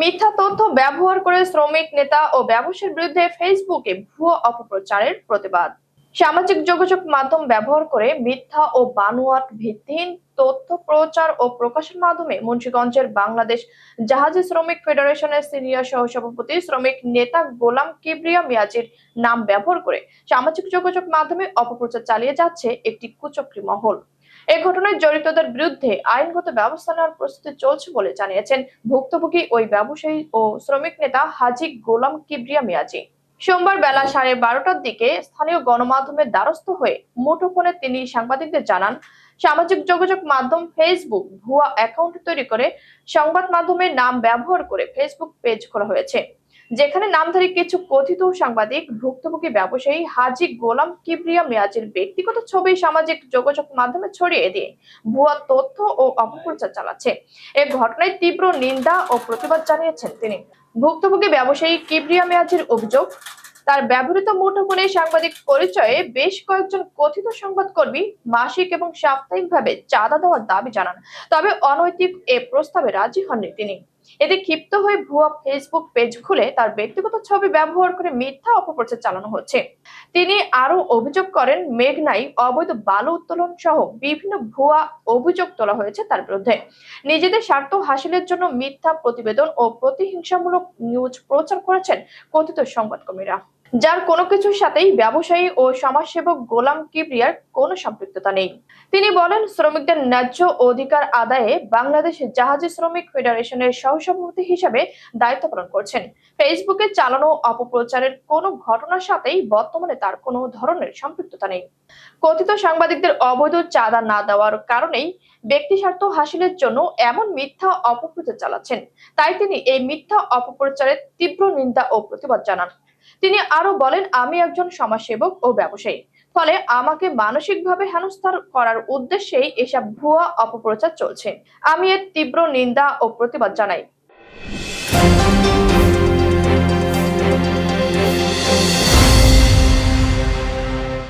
মিথ্যা তথ্য ব্যবহার করে শ্রমিক নেতা ও ব্যবসায়ীর বিরুদ্ধে ফেসবুকে ভুয়ো অপপ্রচারের প্রতিবাদ। সামাজিক যোগাযোগ মাধ্যম ব্যবহার করে মিথ্যা ও বানোয়াট ভিত্তিহীন তথ্য প্রচার ও প্রকাশের মাধ্যমে মুন্সিগঞ্জের বাংলাদেশ জাহাজি শ্রমিক ফেডারেশনের সিনিয়র সহসভাপতি শ্রমিক নেতা গোলাম কিবরিয়া মিয়াজির নাম ব্যবহার করে সামাজিক যোগাযোগ মাধ্যমে অপপ্রচার চালিয়ে যাচ্ছে একটি কুচক্রী মহল। এই ঘটনায় জড়িতদের বিরুদ্ধে আইনগত ব্যবস্থা নেওয়ার প্রস্তুতি চলছে বলে জানিয়েছেন ভুক্তভোগী ওই ব্যবসায়ী ও শ্রমিক নেতা হাজি গোলাম কিবরিয়া মিয়াজি। সোমবার বেলা সাড়ে বারোটার দিকে স্থানীয় গণমাধ্যমের দ্বারস্থ হয়ে মুঠোফোনে তিনি সাংবাদিকদের জানান, সামাজিক যোগাযোগ মাধ্যম ফেসবুক ভুয়া অ্যাকাউন্ট তৈরি করে সংবাদ মাধ্যমের নাম ব্যবহার করে ফেসবুক পেজ খোলা হয়েছে। যেখানে নামধারী কিছু কথিত সাংবাদিক, ভুক্তভোগী ব্যবসায়ী হাজি গোলাম কিবরিয়া মেয়াজের ব্যক্তিগত ছবি, সামাজিক যোগাযোগ মাধ্যমে ছড়িয়ে দিয়ে ভুয়া তথ্য ও অপপ্রচার চালাচ্ছে। এ ঘটনায় তীব্র নিন্দা ও প্রতিবাদ জানিয়েছেন তিনি। ভুক্তভোগী ব্যবসায়ী কিবরিয়া মেয়াজের অভিযোগ, তার ব্যবহৃত মুঠোফোনে সাংবাদিক পরিচয়ে বেশ কয়েকজন কথিত সংবাদকর্মী মাসিক এবং সাপ্তাহিকভাবে চাঁদা দেওয়ার দাবি জানান। তবে অনৈতিক এ প্রস্তাবে রাজি হননি তিনি। এতে ক্ষিপ্ত হয়ে ভুয়া ফেসবুক পেজ খুলে তার ব্যক্তিগত ছবি ব্যবহার করে মিথ্যা অপপ্রচার চালানো হচ্ছে। তিনি আরও অভিযোগ করেন, মেঘনাই অবৈধ বালু উত্তোলন সহ বিভিন্ন ভুয়া অভিযোগ তোলা হয়েছে তার বিরুদ্ধে। নিজেদের স্বার্থ হাসিলের জন্য মিথ্যা প্রতিবেদন ও প্রতিহিংসামূলক নিউজ প্রচার করেছেন কথিত সংবাদকর্মীরা। যার কোনো কিছুর সাথেই ব্যবসায়ী ও সমাজসেবক গোলাম কিবরিয়ার কোনো সম্পৃক্ততা নেই। তিনি বলেন, শ্রমিকদের ন্যায্য অধিকার আদায়ে বাংলাদেশ জাহাজি শ্রমিক ফেডারেশনের সহসভাপতি হিসেবে দায়িত্ব পালন করছেন। ফেসবুকে চালানো অপপ্রচারের কোনো ঘটনার সাথেই বর্তমানে তার কোনো ধরনের সম্পৃক্ততা নেই। কথিত সাংবাদিকদের অবৈধ চাঁদা না দেওয়ার কারণেই ব্যক্তি স্বার্থ হাসিলের জন্য এমন মিথ্যা অপপ্রচার চালাচ্ছেন। তাই তিনি এই মিথ্যা অপপ্রচারের তীব্র নিন্দা ও প্রতিবাদ জানান। তিনি আরও বলেন, আমি একজন সমাজসেবক ও ব্যবসায়ী। ফলে আমাকে মানসিকভাবে হেনস্থার করার উদ্দেশ্যেই এসব ভুয়া অপপ্রচার চলছে। আমি এর তীব্র নিন্দা ও প্রতিবাদ জানাই।